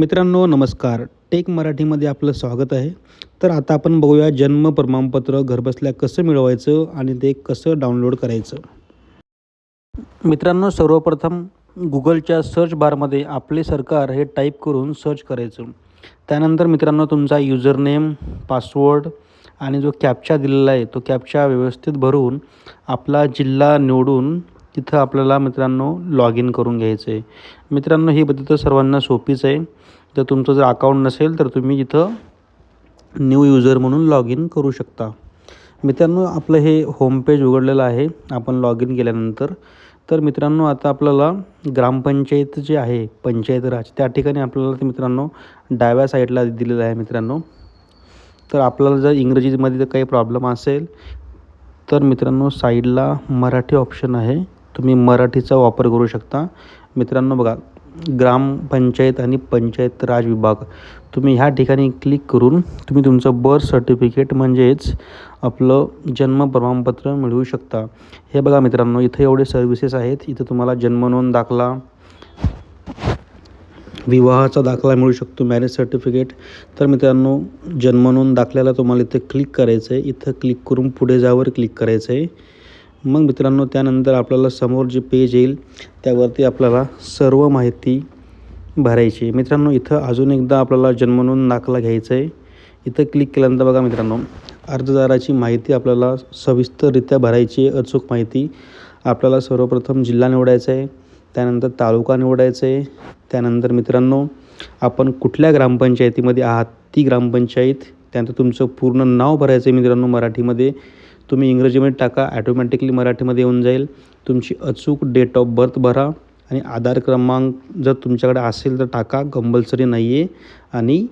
मित्रांनो नमस्कार. टेक मराठीमध्ये आपलं स्वागत आहे. तर आता आपण बघूया जन्म प्रमाणपत्र घरबसल्या कसं मिळवायचं आणि ते कसं डाउनलोड करायचं. मित्रांनो सर्वप्रथम गुगलच्या सर्च बारमध्ये आपले सरकार हे टाईप करून सर्च करायचं. त्यानंतर मित्रांनो तुमचा युजर नेम पासवर्ड आणि जो कॅप्चा दिलेला आहे तो कॅप्चा व्यवस्थित भरून आपला जिल्हा निवडून तिथं आपल्याला मित्रांनो लॉग इन करून घ्यायचं आहे मित्रांनो ही पद्धत सर्वांना सोपीच आहे. जर तुमचं जर अकाउंट नसेल तर तुम्ही इथं न्यू युजर म्हणून लॉग इन करू शकता. मित्रांनो आपलं हे होम पेज उघडलेलं आहे आपण लॉग इन केल्यानंतर. तर मित्रांनो आता आपल्याला ग्रामपंचायत जे आहे पंचायत राज त्या ठिकाणी आपल्याला ते मित्रांनो डाव्या साईडला दिलेलं आहे मित्रांनो. तर आपल्याला जर इंग्रजीमध्ये जर काही प्रॉब्लेम असेल तर मित्रांनो साईडला मराठी ऑप्शन आहे. तुम्ही मराठीचा वापर करू शकता. मित्रांनो बघा ग्रामपंचायत आणि पंचायत राज विभाग तुम्ही ह्या ठिकाणी क्लिक करून तुम्ही तुमचं बर्थ सर्टिफिकेट म्हणजेच आपलं जन्म प्रमाणपत्र मिळवू शकता. हे बघा मित्रांनो इथं एवढे सर्व्हिसेस आहेत. इथं तुम्हाला जन्मनोंद दाखला विवाहाचा दाखला मिळू शकतो मॅरेज सर्टिफिकेट तर मित्रांनो जन्मनोंद दाखल्याला तुम्हाला इथे क्लिक करायचं आहे इथं क्लिक करून पुढे जावर क्लिक करायचं आहे मग मित्रांनो त्यानंतर आपल्याला समोर जे पेज येईल त्यावरती आपल्याला सर्व माहिती भरायची आहे. मित्रांनो इथं अजून एकदा आपल्याला जन्मनोंद दाखला घ्यायचा आहे. इथं क्लिक केल्यानंतर बघा मित्रांनो अर्जदाराची माहिती आपल्याला सविस्तररित्या भरायची आहे. अचूक माहिती आपल्याला सर्वप्रथम जिल्हा निवडायचा आहे त्यानंतर तालुका निवडायचा आहे. त्यानंतर मित्रांनो आपण कुठल्या ग्रामपंचायतीमध्ये आहात? ती ग्रामपंचायत त्यानंतर तुमचं पूर्ण नाव भरायचं आहे मित्रांनो मराठीमध्ये. तुम्ही इंग्रजीमध्ये टाका ॲटोमॅटिकली मराठीमध्ये येऊन जाईल. तुमची अचूक डेट ऑफ बर्थ भरा आणि आधार क्रमांक जर तुमच्याकडे असेल तर टाका कंपल्सरी नाही आहे आणि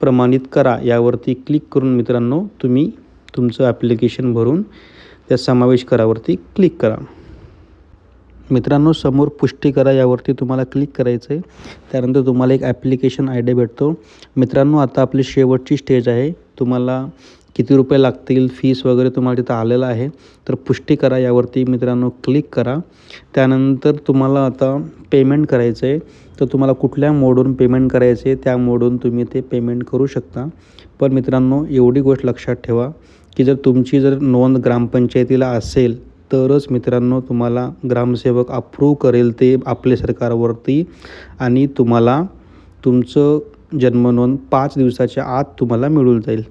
प्रमाणित करा यावरती क्लिक करून मित्रांनो तुम्ही तुमचं ॲप्लिकेशन भरून त्या समावेश करावरती क्लिक करा. मित्रांनो समोर पुष्टी करा यावरती तुम्हाला क्लिक करायचं आहे त्यानंतर तुम्हाला एक ॲप्लिकेशन आय डी भेटतो. मित्रांनो आता आपली शेवटची स्टेज आहे. तुम्हाला किती रुपये लागतील फीस वगैरे तुम्हाला तिथं आलेलं आहे तर पुष्टी करा यावरती मित्रांनो क्लिक करा. त्यानंतर तुम्हाला आता पेमेंट करायचं आहे तर तुम्हाला कुठल्या मोडून पेमेंट करायचं आहे त्या मोडून तुम्ही ते पेमेंट करू शकता. पण मित्रांनो एवढी गोष्ट लक्षात ठेवा की जर तुमची जर नोंद ग्रामपंचायतीला असेल तरच मित्रांनो तुम्हाला ग्रामसेवक अप्रूव्ह करेल ते आपले सरकारवरती. आणि तुम्हाला तुमचं जन्मनोंद पाच दिवसाच्या आत तुम्हाला मिळून जाईल.